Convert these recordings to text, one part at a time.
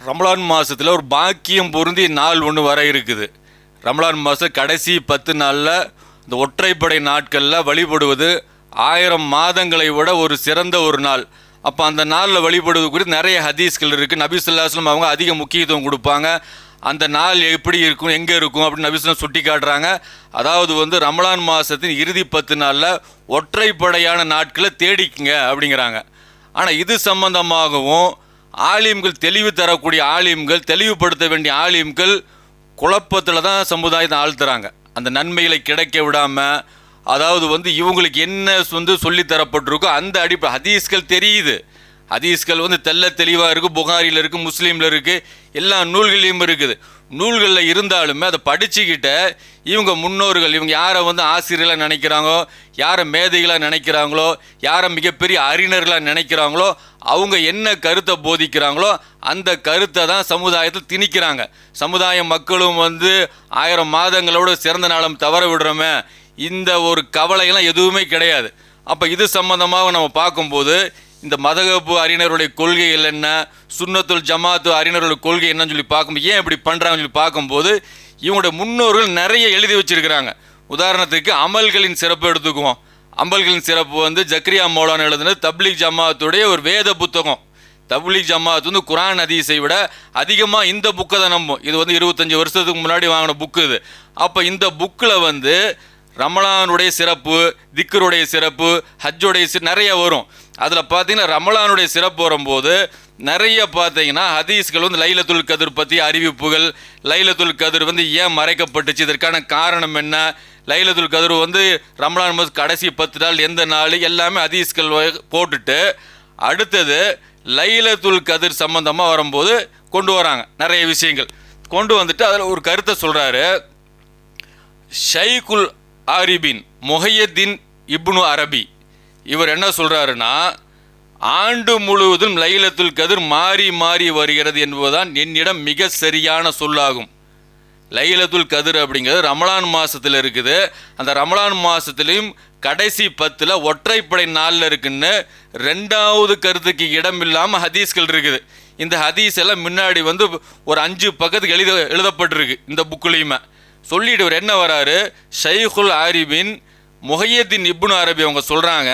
ரமலான் மாசத்துல ஒரு பாக்கியம் பொருந்தி நாள் ஒன்று வர இருக்குது. ரமலான் மாதம் கடைசி பத்து நாளில் இந்த ஒற்றைப்படை நாட்களில் வழிபடுவது ஆயிரம் மாதங்களை விட ஒரு சிறந்த ஒரு நாள். அப்போ அந்த நாளில் வழிபடுவது குறித்து நிறைய ஹதீஸ்கள் இருக்குது நபி சொல்லாஸ்லம் அவங்க அதிக முக்கியத்துவம் கொடுப்பாங்க. அந்த நாள் எப்படி இருக்கும் எங்கே இருக்கும் அப்படின்னு நபிசுலம் சுட்டி காட்டுறாங்க. அதாவது வந்து ரமலான் மாதத்தின் இறுதி பத்து நாளில் ஒற்றைப்படையான நாட்களை தேடிக்குங்க அப்படிங்கிறாங்க. ஆனால் இது சம்பந்தமாகவும் ஆலிம்கள் தெளிவு தரக்கூடிய ஆலிம்கள் தெளிவுபடுத்த வேண்டிய ஆலிம்கள் குழப்பத்தில் தான் சமுதாயத்தை ஆழ்த்துறாங்க. அந்த நன்மைகளை கிடைக்க விடாமல் அதாவது வந்து இவங்களுக்கு என்ன வந்து சொல்லித்தரப்பட்டிருக்கோ அந்த அடிப்படை ஹதீஸ்கள் தெரியுது. ஹதீஸ்கள் வந்து தெள்ள தெளிவாக இருக்குது புகாரியில் இருக்குது முஸ்லீமில் இருக்குது எல்லா நூல்களையும் இருக்குது. நூல்களில் இருந்தாலுமே அதை படிச்சுக்கிட்ட இவங்க முன்னோர்கள் இவங்க யாரை வந்து ஆசிரியர்களாக நினைக்கிறாங்களோ யாரை மேதைகளாக நினைக்கிறாங்களோ யாரை மிகப்பெரிய அறிஞர்களாக நினைக்கிறாங்களோ அவங்க என்ன கருத்தை போதிக்கிறாங்களோ அந்த கருத்தை தான் சமுதாயத்தில் திணிக்கிறாங்க. சமுதாய மக்களும் வந்து ஆயிரம் மாதங்களோட சிறந்த நாளம் தவற விடுறோமே இந்த ஒரு கவலையெல்லாம் எதுவுமே கிடையாது. அப்போ இது சம்பந்தமாக நம்ம பார்க்கும்போது இந்த மதகப்பு அறிஞருடைய கொள்கைகள் என்ன சுன்னத்துல் ஜமாத்து அறிஞருடைய கொள்கை என்னன்னு சொல்லி பார்க்கும்போது ஏன் இப்படி பண்ணுறாங்கன்னு சொல்லி பார்க்கும்போது இவங்களுடைய முன்னோர்கள் நிறைய எழுதி வச்சிருக்கிறாங்க. உதாரணத்துக்கு அமல்களின் சிறப்பு எடுத்துக்குவோம். அம்பல்களின் சிறப்பு வந்து ஜக்ரியா மௌலான் எழுதுனது தப்லீக் ஜமாத்துடைய ஒரு வேத புத்தகம். தப்லீக் ஜமாத் வந்து குரான் அதிசை விட அதிகமாக இந்த புக்கை தான் நம்பும். இது வந்து இருபத்தஞ்சி வருஷத்துக்கு முன்னாடி வாங்கின புக்கு இது. அப்போ இந்த புக்கில் வந்து ரமலானுடைய சிறப்பு திக்கருடைய சிறப்பு ஹஜ்ஜுடைய சி நிறைய வரும். அதில் பார்த்தீங்கன்னா ரமலானுடைய சிறப்பு வரும்போது நிறைய பார்த்தீங்கன்னா ஹதீஸ்கள் வந்து லைலத்துல் கதிர் பற்றி அறிவிப்புகள் லைலத்துல் கதிர் வந்து ஏன் மறைக்கப்பட்டுச்சு இதற்கான காரணம் என்ன? லைலத்துல் கதிர் வந்து ரமலான் மாதம் கடைசி பத்து நாள் எந்த நாள் எல்லாமே ஹதீஸ்கள் போட்டுட்டு அடுத்தது லைலத்துல் கதிர் சம்பந்தமாக வரும்போது கொண்டு வராங்க நிறைய விஷயங்கள். கொண்டு வந்துட்டு அதில் ஒரு கருத்தை சொல்கிறாரு ஷைகுல் ஆரிபின் முஹையத்தின் இப்னு அரபி. இவர் என்ன சொல்கிறாருன்னா ஆண்டு முழுவதும் லைலத்துல் கதிர் மாறி மாறி வருகிறது என்பதுதான் என்னிடம் மிக சரியான சொல்லாகும். லைலத்துல் கதிர் அப்படிங்கிறது ரமலான் மாதத்தில் இருக்குது. அந்த ரமலான் மாதத்துலேயும் கடைசி பத்தில் ஒற்றைப்படை நாளில் இருக்குன்னு ரெண்டாவது கருத்துக்கு இடம் இல்லாமல் ஹதீஸ்கள் இருக்குது. இந்த ஹதீஸ் எல்லாம் முன்னாடி வந்து ஒரு அஞ்சு பக்கத்துக்கு எழுத எழுதப்பட்டிருக்கு இந்த புக்குலையுமே. சொல்லிட்டு இவர் என்ன வராரு? ஷைகுல் ஆரிபின் முஹையத்தின் இப்னு அரபி அவங்க சொல்கிறாங்க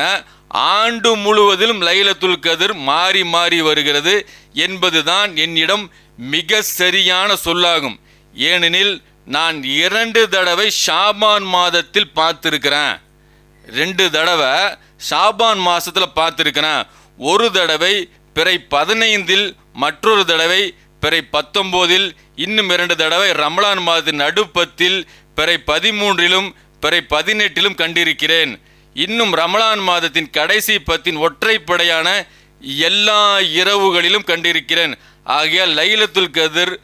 ஆண்டு முழுவதிலும் லைலத்துல் கதிர் மாறி மாறி வருகிறது என்பதுதான் என்னிடம் மிக சரியான சொல்லாகும். ஏனெனில் நான் இரண்டு தடவை ஷாபான் மாதத்தில் பார்த்துருக்கிறேன். ரெண்டு தடவை ஷாபான் மாதத்தில் பார்த்துருக்கிறேன். ஒரு தடவை பிறை பதினைந்தில் மற்றொரு தடவை பிறை பத்தொம்போதில் இன்னும் இரண்டு தடவை ரமலான் மாதத்தின் நடுப்பத்தில் பிறை பதிமூன்றிலும் பிறை பதினெட்டிலும் கண்டிருக்கிறேன். இன்னும் ரமலான் மாதத்தின் கடைசி பத்தின் ஒற்றைப்படையான எல்லா இரவுகளிலும் கண்டிருக்கிறேன். ஆகையால் லைலத்துல் கதிர்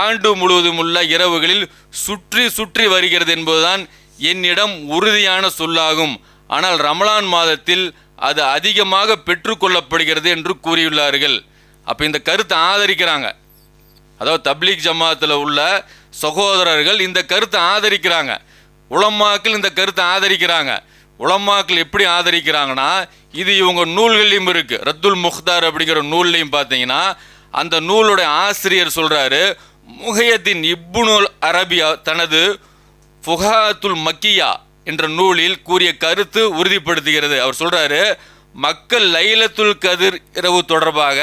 ஆண்டு முழுவதும் உள்ள இரவுகளில் சுற்றி சுற்றி வருகிறது என்பதுதான் என்னிடம் உறுதியான சொல்லாகும். ஆனால் ரமலான் மாதத்தில் அது அதிகமாக பெற்றுக்கொள்ளப்படுகிறது என்று கூறியுள்ளார்கள். அப்போ இந்த கருத்தை ஆதரிக்கிறாங்க. அதாவது தப்லீக் ஜமாத்தில் உள்ள சகோதரர்கள் இந்த கருத்தை ஆதரிக்கிறாங்க. உலமாக்கள் இந்த கருத்தை ஆதரிக்கிறாங்க. உலமாக்கள் எப்படி ஆதரிக்கிறாங்கன்னா இது இவங்க நூல்கள்லையும் இருக்குது ரத்துல் முக்தார் அப்படிங்கிற நூல்லையும் பார்த்தீங்கன்னா அந்த நூலுடைய ஆசிரியர் சொல்கிறாரு முஹையத்தின் இப்னுல் அரபியா தனது ஃபுகாத்துல் மக்கியா என்ற நூலில் கூறிய கருத்து உறுதிப்படுத்துகிறது. அவர் சொல்கிறாரு மக்கள் லைலத்துல் கதிர் இரவு தொடர்பாக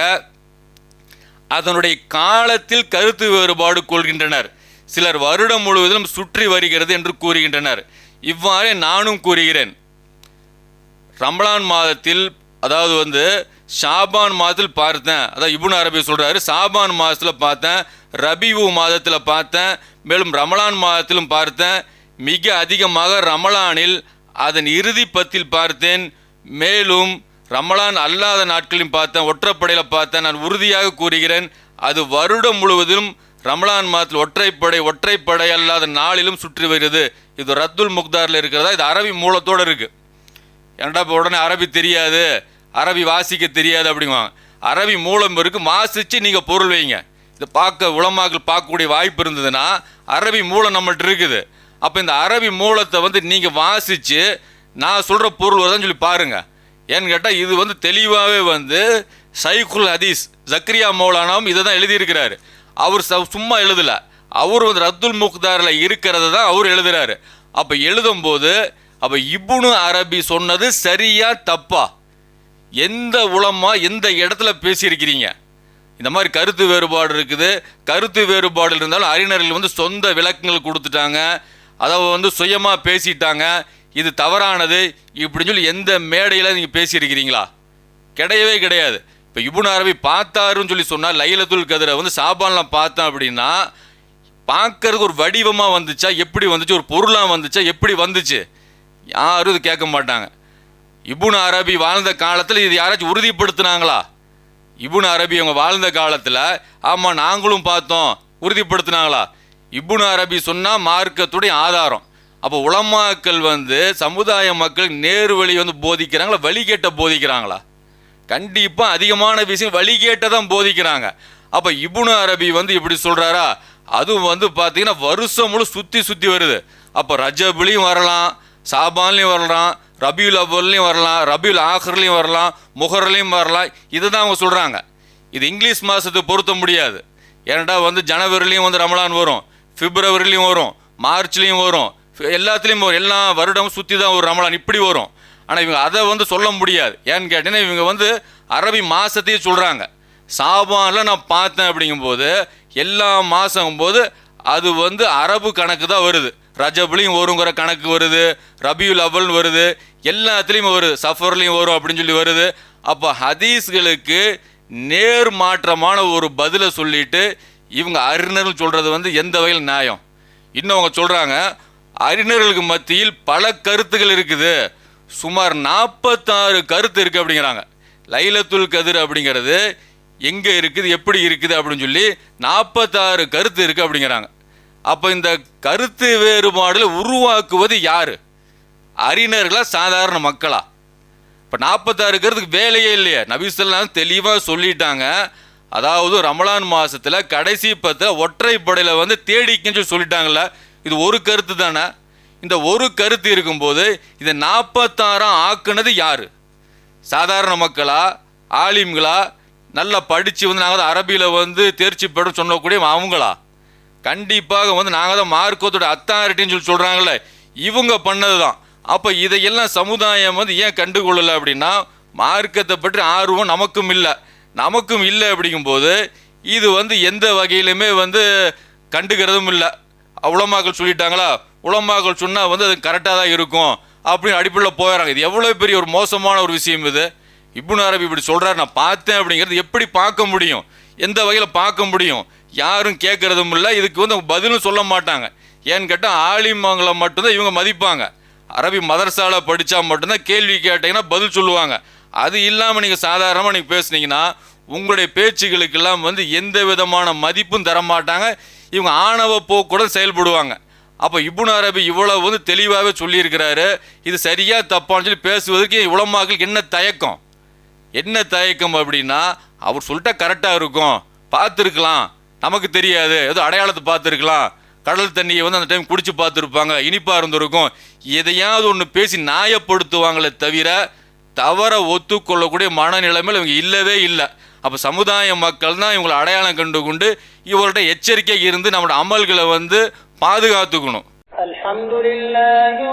அதனுடைய காலத்தில் கருத்து வேறுபாடு கொள்கின்றனர். சிலர் வருடம் முழுவதும் சுற்றி வருகிறது என்று கூறுகின்றனர். இவ்வாறே நானும் கூறுகிறேன். ரமலான் மாதத்தில் அதாவது வந்து ஷாபான் மாதத்தில் பார்த்தேன். அதாவது இபுன் அரபி சொல்கிறாரு ஷாபான் மாதத்தில் பார்த்தேன் ரபிவு மாதத்தில் பார்த்தேன் மேலும் ரமலான் மாதத்திலும் பார்த்தேன். மிக அதிகமாக ரமலானில் அதன் இறுதி பத்தில் பார்த்தேன். மேலும் ரமலான் அல்லாத நாட்களையும் பார்த்தேன் ஒற்றைப்படையில் பார்த்தேன். நான் உறுதியாக கூறுகிறேன் அது வருடம் முழுவதிலும் ரமலான் மாதத்தில் ஒற்றைப்படை ஒற்றைப்படை அல்லாத நாளிலும் சுற்றி வருகிறது. இது ரத்துல் முக்தாரில் இருக்கிறதா? இது அரபி மூலத்தோடு இருக்குது ஏன்டா இப்போ உடனே அரபி தெரியாது அரபி வாசிக்க தெரியாது அப்படிங்குவாங்க. அரபி மூலம் இருக்குது வாசித்து நீங்கள் பொருள் வைங்க. இதை பார்க்க உளமாக்கள் பார்க்கக்கூடிய வாய்ப்பு இருந்ததுன்னா அரபி மூலம் நம்மள்ட்ட இருக்குது. அப்போ இந்த அரபி மூலத்தை வந்து நீங்கள் வாசித்து நான் சொல்கிற பொருள் வருதான்னு சொல்லி பாருங்கள் ஏன்னு கேட்டால் இது வந்து தெளிவாகவே வந்து சைக்குல் ஹதீஸ் ஜக்ரியா மௌலானாவும் இதை தான் எழுதியிருக்கிறாரு. அவர் ச- சும்மா எழுதலை. அவர் வந்து ரத்துல் முக்தாரில் இருக்கிறத தான் அவர் எழுதுறாரு. அப்போ எழுதும்போது அப்போ இபுனு அரபி சொன்னது சரியா தப்பா? எந்த உளமா எந்த இடத்துல பேசியிருக்கிறீங்க? இந்த மாதிரி கருத்து வேறுபாடு இருக்குது. கருத்து வேறுபாடு இருந்தாலும் அறிஞர்கள் வந்து சொந்த விளக்கங்கள் கொடுத்துட்டாங்க. அதை வந்து சுயமாக பேசிட்டாங்க. இது தவறானது இப்படின்னு சொல்லி எந்த மேடையில் நீங்கள் பேசியிருக்கிறீங்களா? கிடையவே கிடையாது. இப்போ இபுன் அரபி பார்த்தாருன்னு சொல்லி சொன்னால் லைலத்துல் கதிரை வந்து சாபான்லாம் பார்த்தோம் அப்படின்னா பார்க்கறதுக்கு ஒரு வடிவமாக வந்துச்சா எப்படி வந்துச்சு ஒரு பொருளாக வந்துச்சா எப்படி வந்துச்சு? யாரும் இது கேட்க மாட்டாங்க. இபுன் அரபி வாழ்ந்த காலத்தில் இது யாராச்சும் உறுதிப்படுத்தினாங்களா? இபுன் அரபி அவங்க வாழ்ந்த காலத்தில் ஆமாம் நாங்களும் பார்த்தோம் உறுதிப்படுத்தினாங்களா? இபுன் அரபி சொன்னால் மார்க்கத்துடைய ஆதாரம். அப்போ உலமாக்கள் வந்து சமுதாய மக்கள் நேரு வழி வந்து போதிக்கிறாங்களா? வழிகேட்ட போதிக்கிறாங்களா? கண்டிப்பாக அதிகமான விஷயம் வழிகேட்ட தான் போதிக்கிறாங்க. அப்போ இபுனு அரபி வந்து இப்படி சொல்கிறாரா அதுவும் வந்து பார்த்தீங்கன்னா வருஷம் முழு சுற்றி சுற்றி வருது. அப்போ ரஜபுலையும் வரலாம் சாபான்லையும் வரலாம் ரபியுல் அவ்வல்லையும் வரலாம் ரபியுல் ஆஹர்லையும் வரலாம் முஹர்லையும் வரலாம். இதை தான் அவங்க சொல்கிறாங்க இது இங்கிலீஷ் மாதத்தை பொருத்த முடியாது. ஏன்டா வந்து ஜனவரிலையும் வந்து ரமலான் வரும் பிப்ரவரிலையும் வரும் மார்ச்லேயும் வரும். எல்லாத்துலேயும் ஒரு எல்லா வருடமும் சுற்றி தான் ஒரு ரமலான் இப்படி வரும். ஆனால் இவங்க அதை வந்து சொல்ல முடியாது. ஏன்னு கேட்டீங்கன்னா இவங்க வந்து அரபி மாதத்தையே சொல்கிறாங்க சாபானில் நான் பார்த்தேன் அப்படிங்கும்போது எல்லா மாதம் போது அது வந்து அரபு கணக்கு தான் வருது. ரஜப்லையும் வருங்கிற கணக்கு வருது ரபியுல் அவல்னு வருது எல்லாத்துலேயும் வருது. சஃபர்லேயும் வரும் அப்படின்னு சொல்லி வருது. அப்போ ஹதீஸ்களுக்கு நேர் மாற்றமான ஒரு பதிலை சொல்லிட்டு இவங்க அறிஞர்கள் சொல்கிறது வந்து எந்த வகையில் நியாயம்? இன்னும் அவங்க சொல்கிறாங்க அறிஞர்களுக்கு மத்தியில் பல கருத்துகள் இருக்குது. சுமார் நாற்பத்தாறு கருத்து இருக்குது அப்படிங்கிறாங்க. லைலத்துல் கதிர் அப்படிங்கிறது எங்கே இருக்குது எப்படி இருக்குது அப்படின்னு சொல்லி நாற்பத்தாறு கருத்து இருக்குது அப்படிங்கிறாங்க. அப்போ இந்த கருத்து வேறுபாடுல உருவாக்குவது யார்? அறிஞர்களா சாதாரண மக்களா? இப்போ நாற்பத்தாறு கருத்துக்கு வேலையே இல்லையே. நபிசல்லாம் தெளிவாக சொல்லிட்டாங்க. அதாவது ரமலான் மாதத்தில் கடைசி பத்தில் ஒற்றைப்படையில் வந்து தேடிக்குன்னு சொல்லி சொல்லிட்டாங்கல்ல. இது ஒரு கருத்து தானே? இந்த ஒரு கருத்து இருக்கும்போது இதை நாற்பத்தாறாம் ஆக்குனது யார்? சாதாரண மக்களா? ஆலிம்களா? நல்லா படித்து வந்து நாங்கள் தான் அரபியில் வந்து தேர்ச்சி பெறும் சொல்லக்கூடிய அவங்களா? கண்டிப்பாக வந்து நாங்கள் தான் மார்க்கத்தோட அத்தாரிட்டின்னு சொல்லி சொல்கிறாங்களே இவங்க பண்ணது தான் அப்போ இதையெல்லாம் சமுதாயம் வந்து ஏன் கண்டுகொள்ளலை அப்படின்னா மார்க்கத்தை பற்றி ஆர்வம் நமக்கும் இல்லை. நமக்கும் இல்லை அப்படிங்கும்போது இது வந்து எந்த வகையிலுமே வந்து கண்டுக்கிறதும் இல்லை. உலமாக்கள் சொல்லிட்டாங்களா? உலமாக்கள் சொன்னால் வந்து அது கரெக்டாக தான் இருக்கும் அப்படின்னு அடிப்படையில் போயிடறாங்க இது எவ்வளோ பெரிய ஒரு மோசமான ஒரு விஷயம் இது? இப்னு அரபி இப்படி சொல்கிறார் நான் பார்த்தேன் அப்படிங்கிறது எப்படி பார்க்க முடியும்? எந்த வகையில் பார்க்க முடியும்? யாரும் கேட்குறதும் இல்லை இதுக்கு வந்து பதிலும் சொல்ல மாட்டாங்க. ஏன்னு கேட்டால் ஆலிமங்களை மட்டும்தான் இவங்க மதிப்பாங்க. அரபி மதரசாவில் படித்தா மட்டும்தான் கேள்வி கேட்டீங்கன்னா பதில் சொல்லுவாங்க. அது இல்லாமல் நீங்கள் சாதாரணமாக நீங்கள் பேசுனீங்கன்னா உங்களுடைய பேச்சுகளுக்கெல்லாம் வந்து எந்த விதமான மதிப்பும் தரமாட்டாங்க. இவங்க ஆணவ போக்குடன் செயல்படுவாங்க. அப்போ இபுன் அரபி இவ்வளவு வந்து தெளிவாகவே சொல்லியிருக்கிறாரு. இது சரியாக தப்பான்னு சொல்லி பேசுவதற்கு உலமாக்களுக்கு என்ன தயக்கம்? என்ன தயக்கம் அப்படின்னா அவர் சொல்லிட்டா கரெக்டாக இருக்கும். பார்த்துருக்கலாம். நமக்கு தெரியாது. ஏதோ அடையாளத்தை பார்த்துருக்கலாம். கடல் தண்ணியை வந்து அந்த டைம் குடிச்சு பார்த்துருப்பாங்க. இனிப்பாக இருந்திருக்கும். எதையாவது ஒன்று பேசி நியாயப்படுத்துவாங்களே தவிர தவற ஒத்துக்கொள்ளக்கூடிய மனநிலைமையில் இவங்க இல்லவே இல்லை. அப்போ சமுதாய மக்கள் தான் இவங்களை அடையாளம் கண்டு கொண்டு இவர்கிட்ட எச்சரிக்கை இருந்து நம்மளோட அமல்களை வந்து பாதுகாத்துக்கணும். அலமதுல்லாஹி